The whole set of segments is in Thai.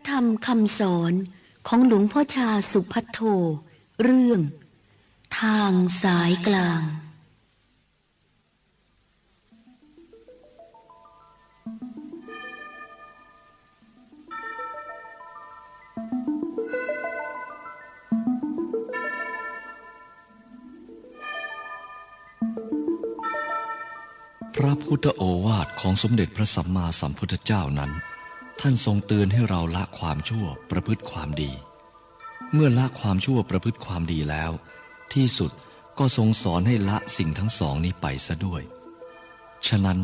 ระธรรมคำสอนของหลวงพ่อชาสุพัทโท เรื่อง ทางสายกลาง พระพุทธโอวาทของสมเด็จพระสัมมาสัมพุทธเจ้านั้น ท่านทรงเตือนให้เราละความชั่วประพฤติความดี เมื่อละความชั่วประพฤติความดีแล้ว ที่สุดก็ทรงสอนให้ละสิ่งทั้งสองนี้ไปซะด้วย ฉะนั้น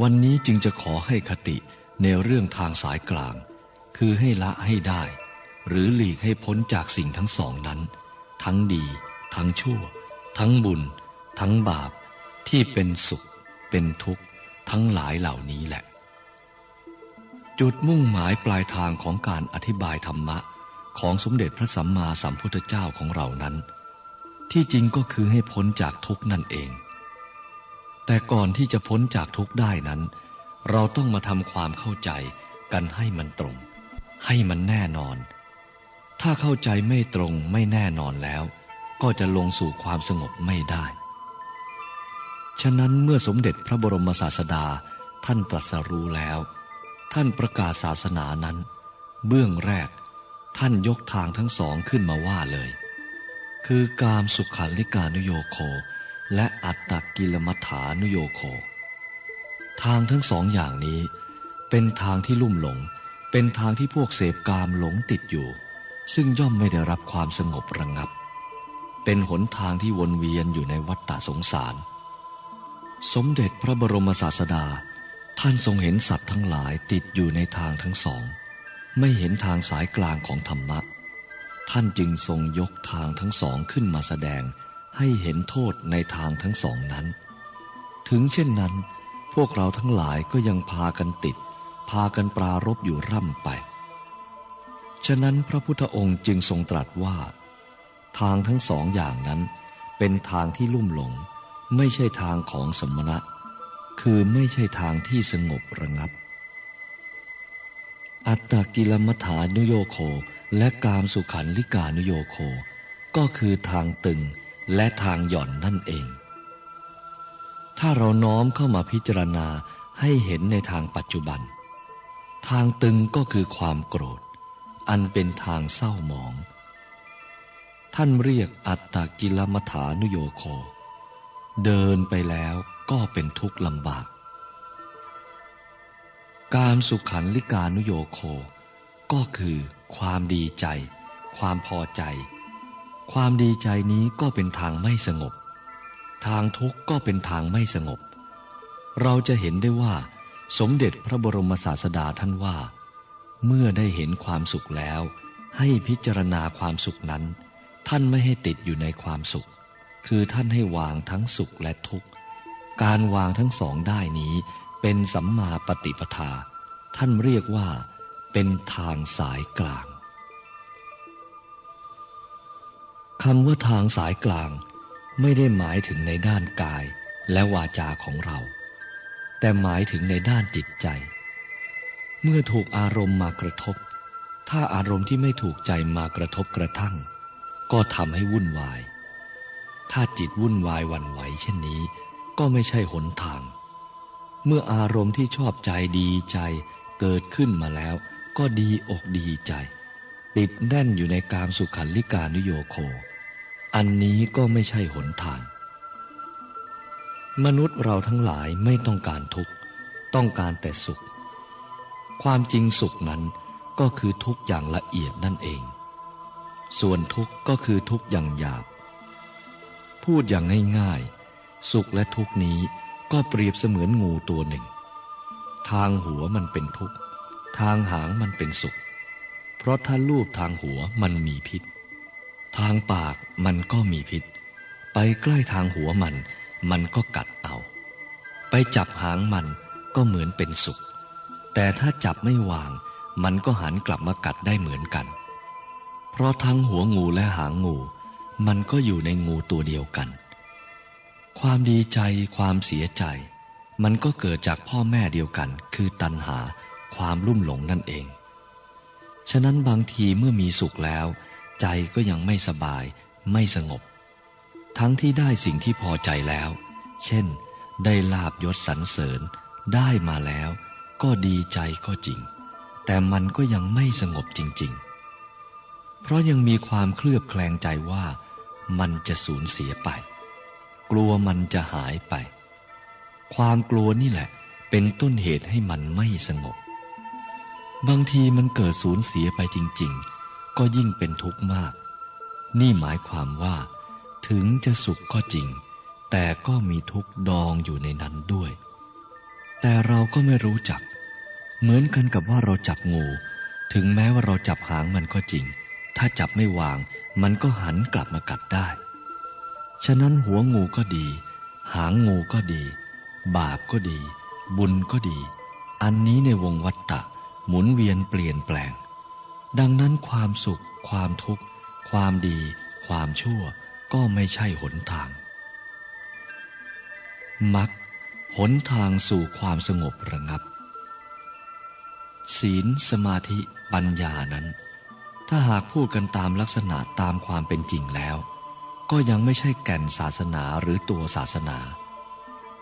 วันนี้จึงจะขอให้คติในเรื่องทางสายกลาง คือให้ละให้ได้ หรือหลีกให้พ้นจากสิ่งทั้งสองนั้น ทั้งดี ทั้งชั่ว ทั้งบุญ ทั้งบาปที่เป็นสุข เป็นทุกข์ ทั้งหลายเหล่านี้แหละ จุดมุ่งหมายปลายทางของการอธิบายธรรมะของสมเด็จพระสัมมาสัมพุทธเจ้าของเรานั้น ที่จริงก็คือให้พ้นจากทุกนั่นเอง แต่ก่อนที่จะพ้นจากทุกได้นั้น เราต้องมาทำความเข้าใจกันให้มันตรง ให้มันแน่นอน ถ้าเข้าใจไม่ตรงไม่แน่นอนแล้ว ก็จะลงสู่ความสงบไม่ได้ ฉะนั้นเมื่อสมเด็จพระบรมศาสดาท่านตรัสรู้แล้ว ท่านประกาศศาสนานั้น เบื้องแรก ท่านยกทางทั้งสองขึ้นมาว่าเลย คือกามสุขันลิกานุโยโค และอัตตกิลมัฐานุโยโค ทางทั้งสองอย่างนี้ เป็นทางที่ลุ่มหลง เป็นทางที่พวกเสพกามหลงติดอยู่ ซึ่งย่อมไม่ได้รับความสงบระงับ เป็นหนทางที่วนเวียนอยู่ในวัฏฏะสงสาร สมเด็จพระบรมศาสดา ท่านทรงเห็นสัตว์ทั้งหลายติดอยู่ในทางทั้งสอง ไม่เห็นทางสายกลางของธรรมะ ท่านจึงทรงยกทางทั้งสองขึ้นมาแสดง ให้เห็นโทษในทางทั้งสองนั้น ถึงเช่นนั้น พวกเราทั้งหลายก็ยังพากันติด พากันปรารบอยู่ร่ำไป ฉะนั้นพระพุทธองค์จึงทรงตรัสว่า ทางทั้งสองอย่างนั้น เป็นทางที่ลุ่มหลง ไม่ใช่ทางของสมณะ คือไม่ใช่ทางที่สงบระงับ อัตตกิลมัฐานุโยโคและกามสุขันลิกานุโยโค ก็คือทางตึงและทางหย่อนนั่นเอง ถ้าเราน้อมเข้ามาพิจารณาให้เห็นในทางปัจจุบัน ทางตึงก็คือความโกรธ อันเป็นทางเศร้าหมอง ท่านเรียกอัตตกิลมัฐานุโยโค เดินไปแล้วก็เป็นทุกข์ลำบาก การสุขันลิกานุโยโค ก็คือความดีใจ ความพอใจ ความดีใจนี้ก็เป็นทางไม่สงบ ทางทุกข์ก็เป็นทางไม่สงบ เราจะเห็นได้ว่า สมเด็จพระบรมศาสดาท่านว่า เมื่อได้เห็นความสุขแล้ว ให้พิจารณาความสุขนั้น ท่านไม่ให้ติดอยู่ในความสุข คือท่านให้วางทั้งสุขและทุกข์ การวางทั้งสองได้นี้ เป็นสัมมาปฏิปทา ท่านเรียกว่าเป็นทางสายกลางคำว่าทางสายกลางไม่ได้หมายถึงในด้านกายและวาจาของเรา แต่หมายถึงในด้านจิตใจ เมื่อถูกอารมณ์มากระทบ ถ้าอารมณ์ที่ไม่ถูกใจมากระทบกระทั่ง ก็ทำให้วุ่นวาย ถ้าจิตวุ่นวายวันไหวเช่นนี้ ก็ไม่ใช่หนทาง เมื่ออารมณ์ที่ชอบใจดีใจเกิดขึ้นมาแล้ว ก็ดีอกดีใจ ติดแน่นอยู่ในกามสุขันลิกานุโยโค อันนี้ก็ไม่ใช่หนทาง มนุษย์เราทั้งหลายไม่ต้องการทุกข์ ต้องการแต่สุข ความจริงสุขนั้นก็คือทุกอย่างละเอียดนั่นเอง ส่วนทุกข์ก็คือทุกอย่างหยาบ พูดอย่างง่ายๆ สุขและทุกนี้ก็เปรียบเสมือนงูตัวหนึ่ง ทางหัวมันเป็นทุกข์ทางหางมันเป็นสุข เพราะถ้าลูบทางหัวมันมีพิษ ทางปากมันก็มีพิษ ไปใกล้ทางหัวมัน มันก็กัดเอา ไปจับหางมันก็เหมือนเป็นสุข แต่ถ้าจับไม่วาง มันก็หันกลับมากัดได้เหมือนกัน เพราะทั้งหัวงูและหางงู มันก็อยู่ในงูตัวเดียวกัน ความดีใจความเสียใจ มันก็เกิดจากพ่อแม่เดียวกัน คือตัณหาความลุ่มหลงนั่นเอง ฉะนั้นบางทีเมื่อมีสุขแล้ว ใจก็ยังไม่สบาย ไม่สงบ ทั้งที่ได้สิ่งที่พอใจแล้ว เช่น ได้ลาบยศสรรเสริญ ได้มาแล้ว ก็ดีใจก็จริง แต่มันก็ยังไม่สงบจริง ๆ เพราะยังมีความเคลือบแคลงใจว่า มันจะสูญเสียไป กลัวมันจะหายไป ความกลัวนี่แหละ เป็นต้นเหตุให้มันไม่สงบ บางทีมันเกิดสูญเสียไปจริง ๆ ก็ยิ่งเป็นทุกข์มาก นี่หมายความว่า ถึงจะสุขก็จริง แต่ก็มีทุกข์ดองอยู่ในนั้นด้วย แต่เราก็ไม่รู้จัก เหมือนกันกับว่าเราจับงู ถึงแม้ว่าเราจับหางมันก็จริง ถ้าจับไม่วาง มันก็หันกลับมากัดได้ ฉะนั้นหัวงูก็ดี หางงูก็ดี บาปก็ดี บุญก็ดี อันนี้ในวงวัฏฏะหมุนเวียนเปลี่ยนแปลง ดังนั้นความสุข ความทุกข์ ความดี ความชั่ว ก็ไม่ใช่หนทางมักหนทางสู่ความสงบระงับ ศีลสมาธิปัญญานั้น ถ้าหากพูดกันตามลักษณะตามความเป็นจริงแล้ว ก็ยังไม่ใช่แก่นศาสนาหรือตัวศาสนา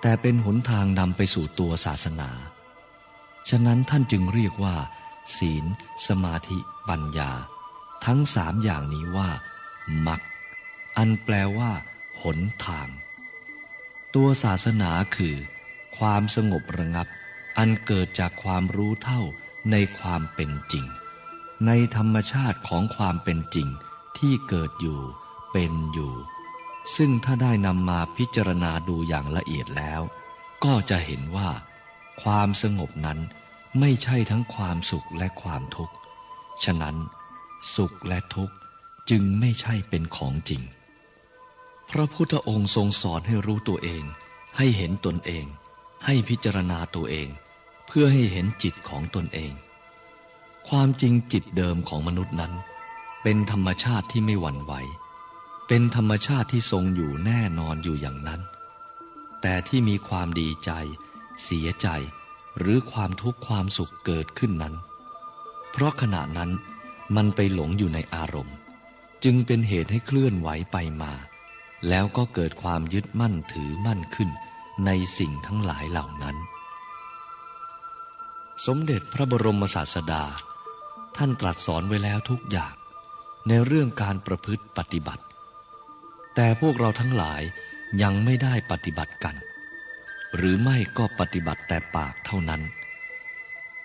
แต่เป็นหนทางนำไปสู่ตัวศาสนา ฉะนั้นท่านจึงเรียกว่า ศีล สมาธิ ปัญญา ทั้งสามอย่างนี้ว่ามักอันแปลว่า หนทาง ตัวศาสนาคือ ความสงบระงับ อันเกิดจากความรู้เท่าในความเป็นจริง ในธรรมชาติของความเป็นจริงที่เกิดอยู่เป็นอยู่ ซึ่งถ้าได้นำมาพิจารณาดูอย่างละเอียดแล้ว ก็จะเห็นว่า ความสงบนั้นไม่ใช่ทั้งความสุขและความทุกข์ ฉะนั้น สุขและทุกข์จึงไม่ใช่เป็นของจริง พระพุทธองค์ทรงสอนให้รู้ตัวเอง ให้เห็นตนเอง ให้พิจารณาตัวเอง เพื่อให้เห็นจิตของตนเอง ความจริงจิตเดิมของมนุษย์นั้น เป็นธรรมชาติที่ไม่หวั่นไหว เป็นธรรมชาติที่ทรงอยู่แน่นอนอยู่อย่างนั้น แต่ที่มีความดีใจ เสียใจ หรือความทุกข์ความสุขเกิดขึ้นนั้น เพราะขณะนั้นมันไปหลงอยู่ในอารมณ์ จึงเป็นเหตุให้เคลื่อนไหวไปมา แล้วก็เกิดความยึดมั่นถือมั่นขึ้นในสิ่งทั้งหลายเหล่านั้น สมเด็จพระบรมศาสดา ท่านตรัสสอนไว้แล้วทุกอย่าง ในเรื่องการประพฤติปฏิบัติ แต่พวกเราทั้งหลายยังไม่ได้ปฏิบัติกัน หรือไม่ก็ปฏิบัติแต่ปากเท่านั้น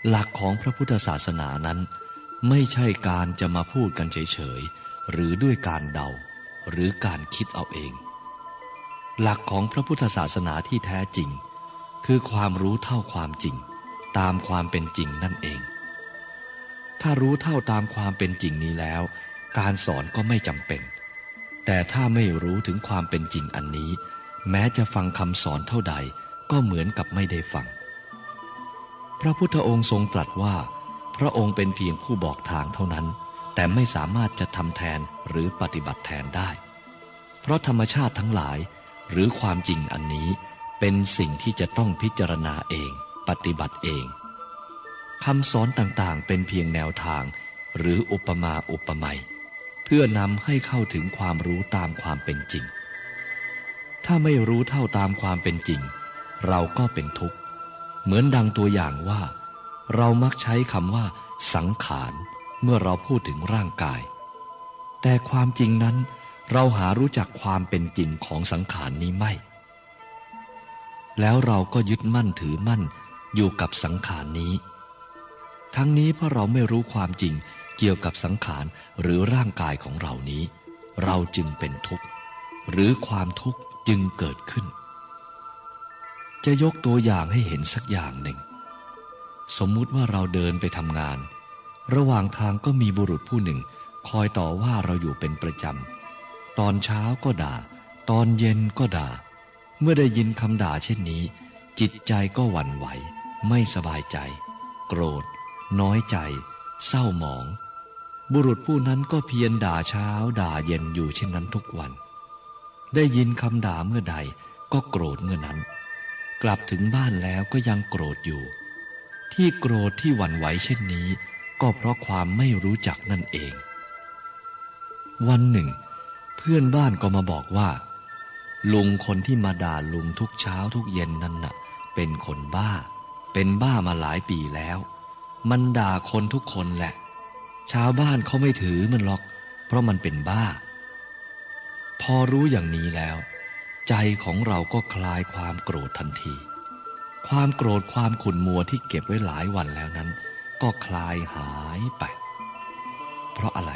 หลักของพระพุทธศาสนานั้น ไม่ใช่การจะมาพูดกันเฉยๆ หรือด้วยการเดา หรือการคิดเอาเอง หลักของพระพุทธศาสนาที่แท้จริง คือความรู้เท่าความจริง ตามความเป็นจริงนั่นเอง ถ้ารู้เท่าตามความเป็นจริงนี้แล้ว การสอนก็ไม่จำเป็น แต่ถ้าไม่รู้ถึงความเป็นจริงอันนี้ แม้จะฟังคำสอนเท่าใดก็เหมือนกับไม่ได้ฟัง พระพุทธองค์ทรงตรัสว่า พระองค์เป็นเพียงผู้บอกทางเท่านั้น แต่ไม่สามารถจะทำแทนหรือปฏิบัติแทนได้ เพราะธรรมชาติทั้งหลาย หรือความจริงอันนี้เป็นสิ่งที่จะต้องพิจารณาเอง ปฏิบัติเอง คำสอนต่างๆ เป็นเพียงแนวทาง หรืออุปมาอุปไมยเพื่อนำให้เข้าถึงความรู้ตามความเป็นจริง ถ้าไม่รู้เท่าตามความเป็นจริง เราก็เป็นทุกข์ เหมือนดังตัวอย่างว่า เรามักใช้คำว่า สังขารเมื่อเราพูดถึงร่างกาย แต่ความจริงนั้น เราหารู้จักความเป็นจริงของสังขารนี้ไม่ แล้วเราก็ยึดมั่นถือมั่นอยู่กับสังขารนี้ ทั้งนี้เพราะเราไม่รู้ความจริงเกี่ยวกับสังขารหรือร่างกายของเรานี้ เราจึงเป็นทุกข์ หรือความทุกข์จึงเกิดขึ้น จะยกตัวอย่างให้เห็นสักอย่างหนึ่ง สมมุติว่าเราเดินไปทำงาน ระหว่างทางก็มีบุรุษผู้หนึ่ง คอยต่อว่าเราอยู่เป็นประจำ ตอนเช้าก็ด่า ตอนเย็นก็ด่า เมื่อได้ยินคำด่าเช่นนี้ จิตใจก็หวั่นไหว ไม่สบายใจ โกรธ น้อยใจ เศร้าหมอง บุรุษผู้นั้นก็เพียรด่าเช้าด่าเย็นอยู่เช่นนั้นทุกวัน ได้ยินคำด่าเมื่อใดก็โกรธเมื่อนั้น กลับถึงบ้านแล้วก็ยังโกรธอยู่ ที่โกรธที่หวั่นไหวเช่นนี้กก็เพราะความไม่รู้จักนั่นเอง วันหนึ่ง เพื่อนบ้านก็มาบอกว่า ลุงคนที่มาด่าลุงทุกเช้าทุกเย็นนั่นน่ะ เป็นคนบ้า เป็นบ้ามาหลายปีแล้ว มันด่าคนทุกคนแหละ ชาวบ้านเขาไม่ถือมันหรอก เพราะมันเป็นบ้า พอรู้อย่างนี้แล้ว ใจของเราก็คลายความโกรธทันที ความโกรธความขุ่นมัวที่เก็บไว้หลายวันแล้วนั้น ก็คลายหายไป เพราะอะไร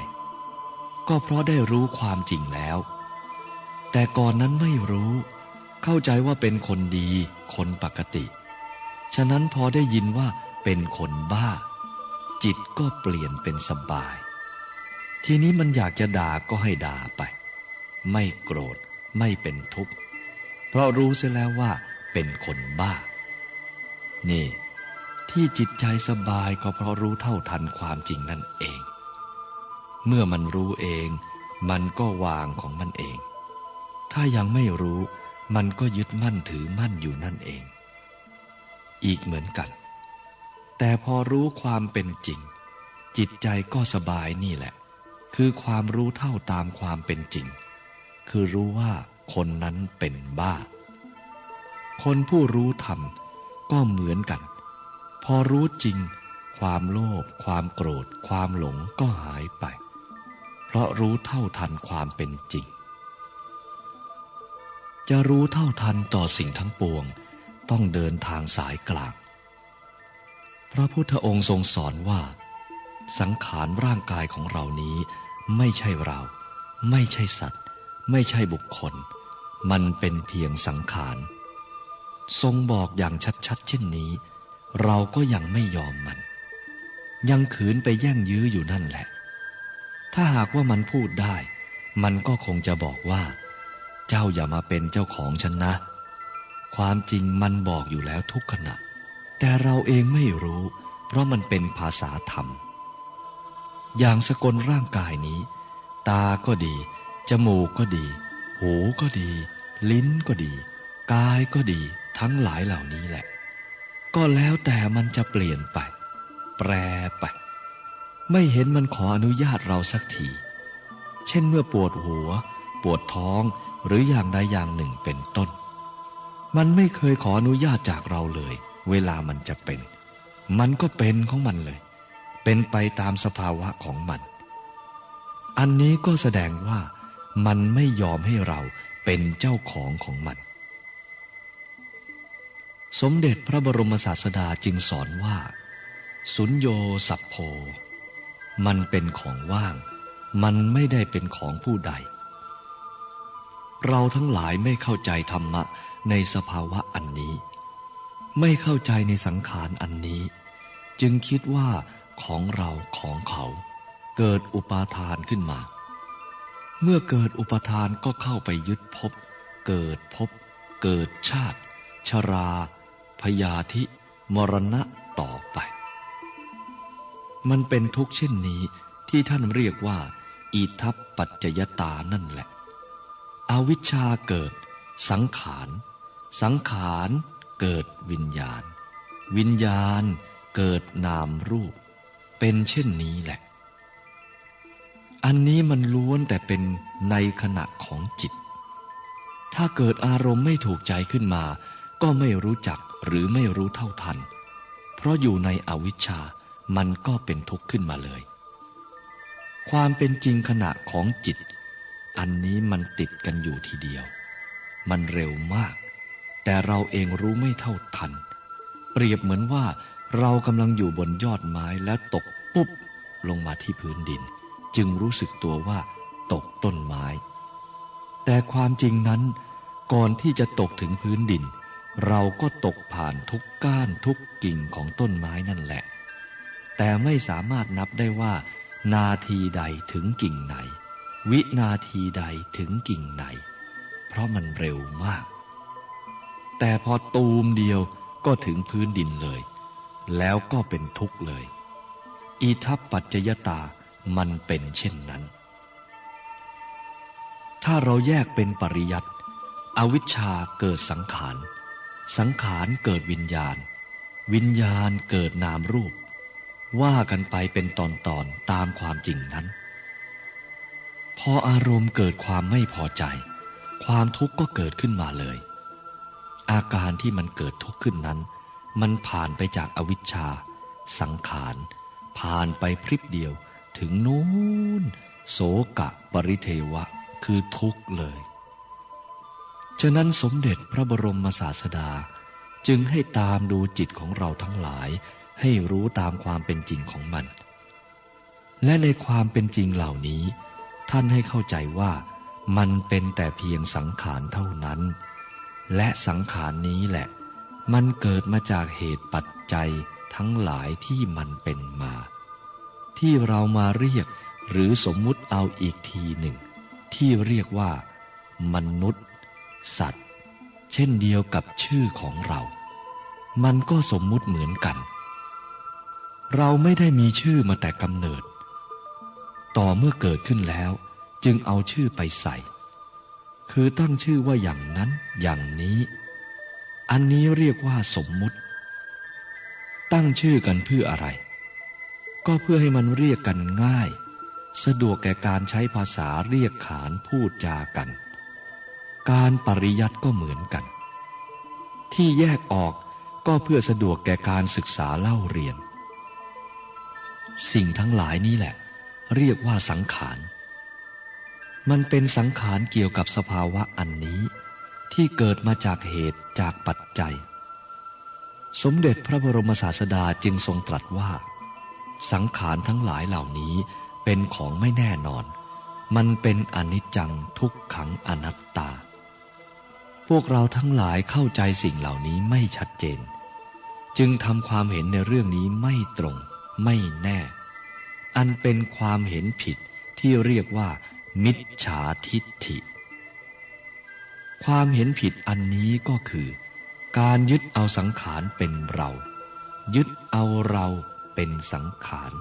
ก็เพราะได้รู้ความจริงแล้ว แต่ก่อนนั้นไม่รู้ เข้าใจว่าเป็นคนดี คนปกติ ฉะนั้นพอได้ยินว่า เป็นคนบ้า จิตก็เปลี่ยนเป็นสบาย ทีนี้มันอยากจะด่าก็ให้ด่าไป ไม่โกรธไม่เป็นทุกข์เพราะรู้เสียแล้วว่าเป็นคนบ้า นี่ ที่จิตใจสบายก็เพราะรู้เท่าทันความจริงนั่นเอง เมื่อมันรู้เอง มันก็วางของมันเอง ถ้ายังไม่รู้ มันก็ยึดมั่นถือมั่นอยู่นั่นเอง อีกเหมือนกัน แต่พอรู้ความเป็นจริง จิตใจก็สบายนี่แหละ คือความรู้เท่าตามความเป็นจริง คือรู้ว่าคนนั้นเป็นบ้า คนผู้รู้ธรรมก็เหมือนกัน พอรู้จริง ความโลภความโกรธ ความหลงก็หายไป เพราะรู้เท่าทันความเป็นจริง จะรู้เท่าทันต่อสิ่งทั้งปวง ต้องเดินทางสายกลาง พระพุทธองค์ทรงสอนว่า สังขารร่างกายของเรานี้ ไม่ใช่เรา ไม่ใช่สัตว์ ไม่ใช่บุคคล มันเป็นเพียงสังขาร ทรงบอกอย่างชัดๆ เช่นนี้ เราก็ยังไม่ยอมมัน ยังขืนไปแย่งยื้ออยู่นั่นแหละ ถ้าหากว่ามันพูดได้ มันก็คงจะบอกว่า เจ้าอย่ามาเป็นเจ้าของฉันนะ ความจริงมันบอกอยู่แล้วทุกขณะ แต่เราเองไม่รู้ เพราะมันเป็นภาษาธรรม อย่างสกลร่างกายนี้ ตาก็ดี จมูกก็ดี หูก็ดี ลิ้นก็ดี กายก็ดี ทั้งหลายเหล่านี้แหละ ก็แล้วแต่มันจะเปลี่ยนไป แปรไป ไม่เห็นมันขออนุญาตเราสักที เช่นเมื่อปวดหัว ปวดท้องหรืออย่างใดอย่างหนึ่งเป็นต้น มันไม่เคยขออนุญาตจากเราเลย เวลามันจะเป็น มันก็เป็นของมันเลย เป็นไปตามสภาวะของมัน อันนี้ก็แสดงว่ามันไม่ยอมให้เราเป็นเจ้าของของมัน สมเด็จพระบรมศาสดาจึงสอนว่า สุญโยสัพโพ มันเป็นของว่าง มันไม่ได้เป็นของผู้ใด เราทั้งหลายไม่เข้าใจธรรมะในสภาวะอันนี้ ไม่เข้าใจในสังขารอันนี้ จึงคิดว่าของเราของเขา เกิดอุปาทานขึ้นมา เมื่อเกิดอุปทานก็เข้าไปยึดภพเกิดภพเกิดชาติ ชรา พยาธิ มรณะต่อไป มันเป็นทุกข์เช่นนี้ที่ท่านเรียกว่า อิทัปปัจจยตานั่นแหละ อวิชชาเกิด สังขาร สังขาร เกิดวิญญาณ วิญญาณเกิดนามรูป เป็นเช่นนี้แหละ อันนี้มันล้วนแต่เป็นในขณะของจิต ถ้าเกิดอารมณ์ไม่ถูกใจขึ้นมา ก็ไม่รู้จักหรือไม่รู้เท่าทัน เพราะอยู่ในอวิชชามันก็เป็นทุกข์ขึ้นมาเลย ความเป็นจริงขณะของจิต อันนี้มันติดกันอยู่ทีเดียว มันเร็วมาก แต่เราเองรู้ไม่เท่าทัน เปรียบเหมือนว่าเรากำลังอยู่บนยอดไม้แล้วตกปุ๊บลงมาที่พื้นดิน จึงรู้สึกตัวว่าตกต้นไม้ แต่ความจริงนั้น ก่อนที่จะตกถึงพื้นดิน เราก็ตกผ่านทุกก้านทุกกิ่งของต้นไม้นั่นแหละ แต่ไม่สามารถนับได้ว่า นาทีใดถึงกิ่งไหน วินาทีใดถึงกิ่งไหน เพราะมันเร็วมาก แต่พอตูมเดียวก็ถึงพื้นดินเลย แล้วก็เป็นทุกข์เลย อีทัปปัจจยตามันเป็นเช่นนั้น ถ้าเราแยกเป็นปริยัติอวิชชาเกิดสังขาร สังขารเกิดวิญญาณ วิญญาณเกิดนามรูป ว่ากันไปเป็นตอนๆตามความจริงนั้น พออารมณ์เกิดความไม่พอใจ ความทุกข์ก็เกิดขึ้นมาเลย อาการที่มันเกิดทุกข์ขึ้นนั้น มันผ่านไปจากอวิชชา สังขาร ผ่านไปพริบเดียว ถึงนู้นโสกะปริเทวะ คือทุกข์เลย ฉะนั้นสมเด็จพระบรมศาสดา จึงให้ตามดูจิตของเราทั้งหลาย ให้รู้ตามความเป็นจริงของมัน และในความเป็นจริงเหล่านี้ ท่านให้เข้าใจว่ามันเป็นแต่เพียงสังขารเท่านั้น และสังขารนี้แหละ มันเกิดมาจากเหตุปัจจัยทั้งหลายที่มันเป็นมา ที่เรามาเรียกหรือสมมุติเอาอีกทีหนึ่ง ที่เรียกว่า มนุษย์ สัตว์ เช่นเดียวกับชื่อของเรา มันก็สมมุติเหมือนกัน เราไม่ได้มีชื่อมาแต่กำเนิด ต่อเมื่อเกิดขึ้นแล้ว จึงเอาชื่อไปใส่ คือตั้งชื่อว่าอย่างนั้นอย่างนี้ อันนี้เรียกว่าสมมุติ ตั้งชื่อกันเพื่ออะไร ก็เพื่อให้มันเรียกกันง่าย สะดวกแก่การใช้ภาษาเรียกขานพูดจากัน การปริยัติก็เหมือนกัน ที่แยกออกก็เพื่อสะดวกแก่การศึกษาเล่าเรียน สิ่งทั้งหลายนี้แหละ เรียกว่าสังขาร มันเป็นสังขารเกี่ยวกับสภาวะอันนี้ ที่เกิดมาจากเหตุจากปัจจัย สมเด็จพระบรมศาสดาจึงทรงตรัสว่า สังขารทั้งหลายเหล่านี้เป็นของไม่แน่นอน มันเป็นอนิจจังทุกขังอนัตตา พวกเราทั้งหลายเข้าใจสิ่งเหล่านี้ไม่ชัดเจน จึงทำความเห็นในเรื่องนี้ไม่ตรง ไม่แน่ อันเป็นความเห็นผิดที่เรียกว่า มิจฉาทิฏฐิ ความเห็นผิดอันนี้ก็คือ การยึดเอาสังขารเป็นเรา ยึดเอาเราเป็นสังขาร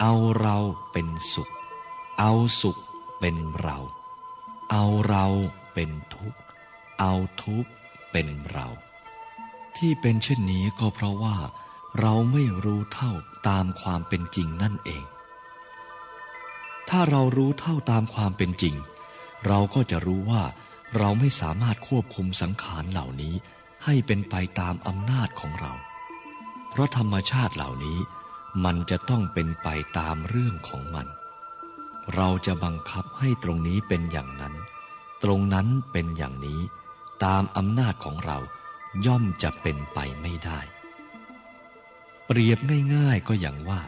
เอาเราเป็นสุข เอาสุขเป็นเรา เอาเราเป็นทุกข์ เอาทุกข์เป็นเรา ที่เป็นเช่นนี้ก็เพราะว่า เราไม่รู้เท่าตามความเป็นจริงนั่นเอง ถ้าเรารู้เท่าตามความเป็นจริง เราก็จะรู้ว่าเราไม่สามารถควบคุมสังขารเหล่านี้ให้เป็นไปตามอำนาจของเรา เพราะธรรมชาติเหล่านี้มันจะต้องเป็นไปตามเรื่องของมัน เราจะบังคับให้ตรงนี้เป็นอย่างนั้น ตรงนั้นเป็นอย่างนี้ ตามอำนาจของเราย่อมจะเป็นไปไม่ได้ เปรียบง่ายๆก็อย่างว่า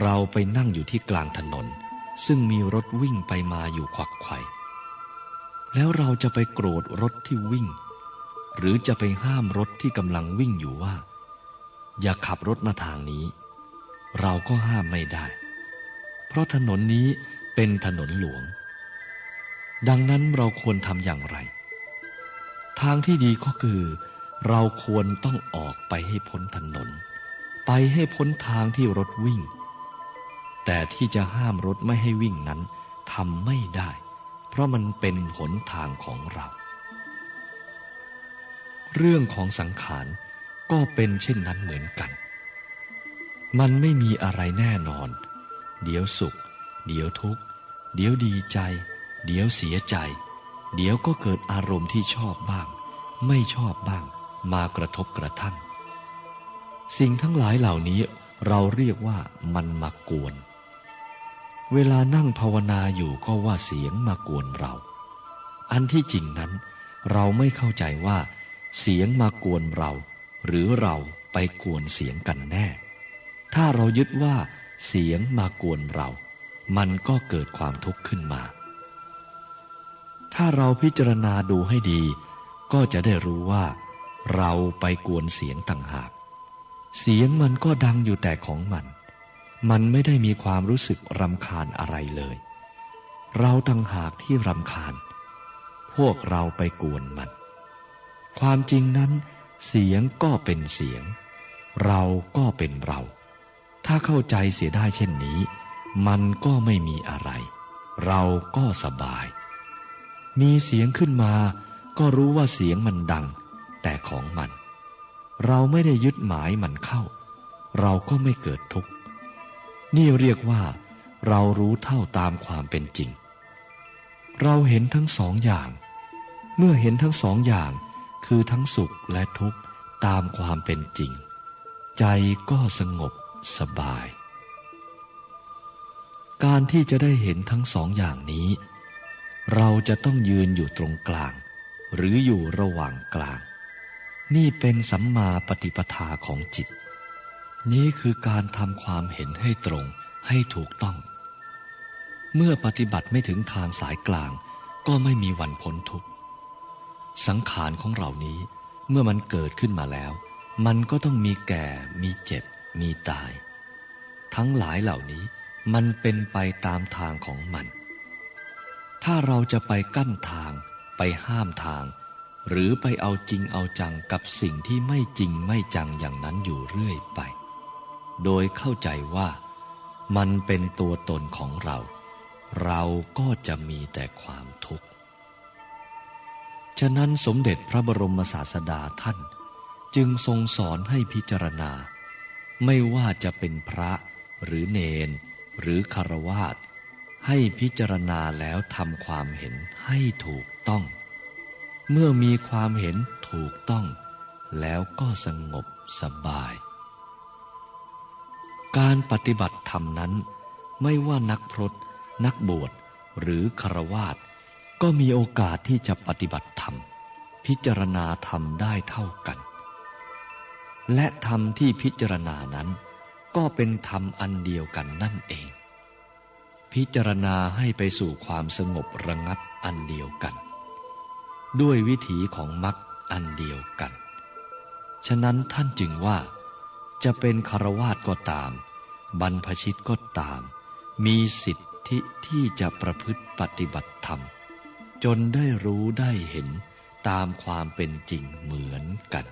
เราไปนั่งอยู่ที่กลางถนน ซึ่งมีรถวิ่งไปมาอยู่ขวักไขว่แล้วเราจะไปโกรธรถที่วิ่ง หรือจะไปห้ามรถที่กำลังวิ่งอยู่ว่า อย่าขับรถมาทางนี้ เราก็ห้ามไม่ได้ เพราะถนนนี้เป็นถนนหลวง ดังนั้นเราควรทำอย่างไร ทางที่ดีก็คือ เราควรต้องออกไปให้พ้นถนน ไปให้พ้นทางที่รถวิ่ง แต่ที่จะห้ามรถไม่ให้วิ่งนั้นทำไม่ได้ เพราะมันเป็นหนทางของเรา เรื่องของสังขารก็เป็นเช่นนั้นเหมือนกัน มันไม่มีอะไรแน่นอน เดี๋ยวสุข เดี๋ยวทุกข์ เดี๋ยวดีใจ เดี๋ยวเสียใจ เดี๋ยวก็เกิดอารมณ์ที่ชอบบ้าง ไม่ชอบบ้าง มากระทบกระทั่ง สิ่งทั้งหลายเหล่านี้เราเรียกว่ามันมากวน เวลานั่งภาวนาอยู่ก็ว่าเสียงมากวนเรา อันที่จริงนั้น เราไม่เข้าใจว่า เสียงมากวนเรา หรือเราไปกวนเสียงกันแน่ ถ้าเรายึดว่า เสียงมากวนเรา มันก็เกิดความทุกข์ขึ้นมา ถ้าเราพิจารณาดูให้ดี ก็จะได้รู้ว่า เราไปกวนเสียงต่างหาก เสียงมันก็ดังอยู่แต่ของมัน มันไม่ได้มีความรู้สึกรำคาญอะไรเลย เราต่างหากที่รำคาญ พวกเราไปกวนมัน ความจริงนั้น เสียงก็เป็นเสียง เราก็เป็นเรา ถ้าเข้าใจเสียได้เช่นนี้ มันก็ไม่มีอะไร เราก็สบาย มีเสียงขึ้นมา ก็รู้ว่าเสียงมันดัง แต่ของมัน เราไม่ได้ยึดหมายมันเข้า เราก็ไม่เกิดทุกข์ นี่เรียกว่า เรารู้เท่าตามความเป็นจริง เราเห็นทั้งสองอย่าง เมื่อเห็นทั้งสองอย่าง คือทั้งสุขและทุกข์ตามความเป็นจริง ใจก็สงบสบาย การที่จะได้เห็นทั้งสองอย่างนี้ เราจะต้องยืนอยู่ตรงกลาง หรืออยู่ระหว่างกลาง นี่เป็นสัมมาปฏิปทาของจิต นี้คือการทำความเห็นให้ตรงให้ถูกต้อง เมื่อปฏิบัติไม่ถึงทางสายกลาง ก็ไม่มีวันพ้นทุกข์สังขารของเรานี้เมื่อมันเกิดขึ้นมาแล้ว มันก็ต้องมีแก่ มีเจ็บ มีตาย ทั้งหลายเหล่านี้มันเป็นไปตามทางของมัน ถ้าเราจะไปกั้นทาง ไปห้ามทาง หรือไปเอาจริงเอาจังกับสิ่งที่ไม่จริงไม่จังอย่างนั้นอยู่เรื่อยไป โดยเข้าใจว่ามันเป็นตัวตนของเรา เราก็จะมีแต่ความทุกข์ ฉะนั้นสมเด็จพระบรมศาสดาท่าน จึงทรงสอนให้พิจารณา ไม่ว่าจะเป็นพระหรือเนน หรือคารวาสให้พิจารณาแล้วทำความเห็นให้ถูกต้อง เมื่อมีความเห็นถูกต้อง แล้วก็สงบสบาย การปฏิบัติธรรมนั้น ไม่ว่านักพรตนักบวชหรือคารวาสก็มีโอกาสที่จะปฏิบัติธรรม พิจารณาธรรมได้เท่ากัน และธรรมที่พิจารณานั้น ก็เป็นธรรมอันเดียวกันนั่นเอง พิจารณาให้ไปสู่ความสงบระงับอันเดียวกัน ด้วยวิถีของมรรคอันเดียวกัน ฉะนั้นท่านจึงว่า จะเป็นคารวาสก็ตาม บรรพชิตก็ตาม มีสิทธิที่จะประพฤติปฏิบัติธรรม จนได้รู้ได้เห็นตามความเป็นจริงเหมือนกัน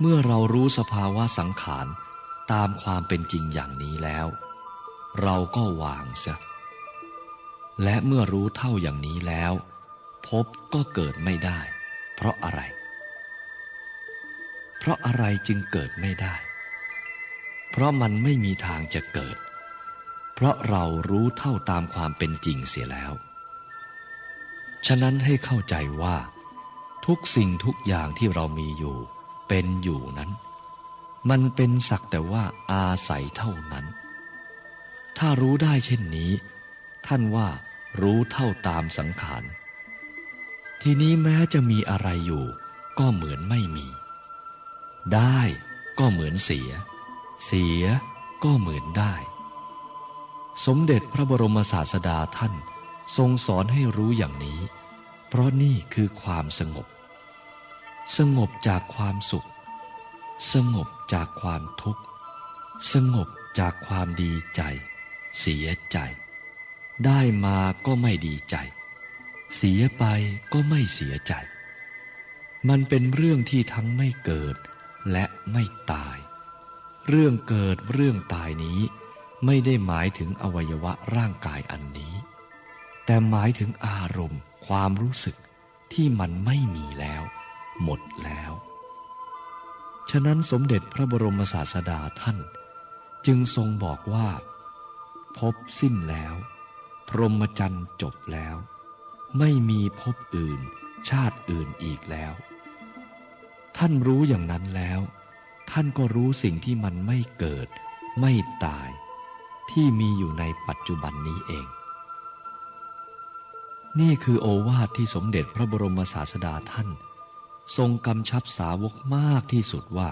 เมื่อเรารู้สภาวะสังขารตามความเป็นจริงอย่างนี้แล้ว เราก็วางเสียและเมื่อรู้เท่าอย่างนี้แล้วพบก็เกิดไม่ได้ เพราะอะไร เพราะอะไรจึงเกิดไม่ได้ เพราะมันไม่มีทางจะเกิด เพราะเรารู้เท่าตามความเป็นจริงเสียแล้ว ฉะนั้นให้เข้าใจว่า ทุกสิ่งทุกอย่างที่เรามีอยู่ เป็นอยู่นั้น มันเป็นสักแต่ว่าอาศัยเท่านั้น ถ้ารู้ได้เช่นนี้ ท่านว่ารู้เท่าตามสังขาร ทีนี้แม้จะมีอะไรอยู่ ก็เหมือนไม่มี ได้ก็เหมือนเสีย เสียก็เหมือนได้ สมเด็จพระบรมศาสดาท่านทรงสอนให้รู้อย่างนี้ เพราะนี่คือความสงบ สงบจากความสุข สงบจากความทุกข์ สงบจากความดีใจ เสียใจ ได้มาก็ไม่ดีใจ เสียไปก็ไม่เสียใจ มันเป็นเรื่องที่ทั้งไม่เกิดและไม่ตาย เรื่องเกิดเรื่องตายนี้ไม่ได้หมายถึงอวัยวะร่างกายอันนี้ แต่หมายถึงอารมณ์ ความรู้สึกที่มันไม่มีแล้ว หมดแล้ว ฉะนั้นสมเด็จพระบรมศาสดาท่าน จึงทรงบอกว่า พบสิ้นแล้ว พรหมจรรย์จบแล้ว ไม่มีพบอื่น ชาติอื่นอีกแล้ว ท่านรู้อย่างนั้นแล้ว ท่านก็รู้สิ่งที่มันไม่เกิด ไม่ตาย ที่มีอยู่ในปัจจุบันนี้เอง นี่คือโอวาทที่สมเด็จพระบรมศาสดาท่าน ทรงกำชับสาวกมากที่สุดว่า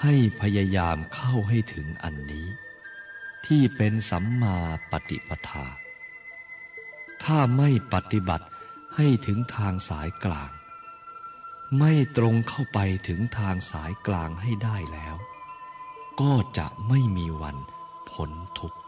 ให้พยายามเข้าให้ถึงอันนี้ ที่เป็นสัมมาปฏิปทา ถ้าไม่ปฏิบัติให้ถึงทางสายกลาง ไม่ตรงเข้าไปถึงทางสายกลางให้ได้แล้ว ก็จะไม่มีวันพ้นทุกข์